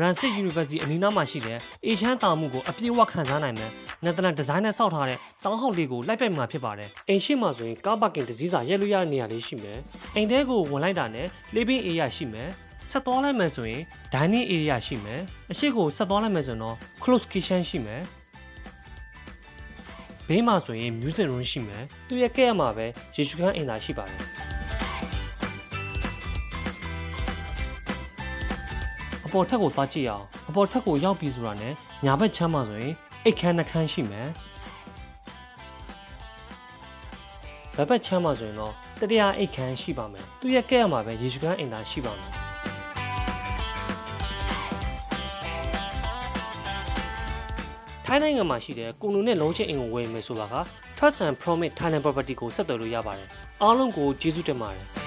Rancid University အနီးနားမှာရှိတဲ့အေချမ်းတာမှုကိုအပြည့်အဝခံစားနိုင်မယ်။ Netherlands design နဲ့စောက်ထားတဲ့တောင်းဟောက်လေးကိုလိုက်ပိုက်မှာဖြစ်ပါတယ်။အိမ်ရှိမှဆိုရင်ကားပါကင်တစ်စီးစာရက်လို့ရတဲ့နေရာလေးရှိမယ်။အိမ်ထဲကိုဝင်လိုက်တာနဲ့ living area ရှိမယ်။ဆက်သွားလိုက်မယ်ဆိုရင် dining area ရှိမယ်။အရှိကိုဆက်သွားလိုက်မယ်ဆိုရင်တော့ close kitchen ရှိမယ်။ဘေးမှာဆိုရင် music room ရှိမယ်။သူရဲ့ကဲ့ရမှာပဲရေချူခန်းအိမ်သာရှိပါတယ်။ အပေါ်ထက်ကိုသွားကြည့်အောင်အပေါ်ထက်ကိုရောက်ပြီဆိုတာနဲ့ညာဘက်ချမ်းမှာဆိုရင်အိတ်ခမ်းနှခမ်းရှိမယ်ဘက်ဘက်ချမ်းမှာဆိုရင်တော့တတိယအိတ်ခမ်းရှိပါမယ်သူရဲ့ကဲ့ရမှာပဲရေချူခန်းအိမ်သာရှိပါမယ်ထိုင်းနိုင်ငံမှာရှိတဲ့ကုံလူနဲ့လုံးချင်းအိမ်ကိုဝယ်မယ်ဆိုတာက Trust and Promise Thailand Property ကိုဆက်သွယ်လို့ရပါတယ်အားလုံးကိုကျေးဇူးတင်ပါတယ်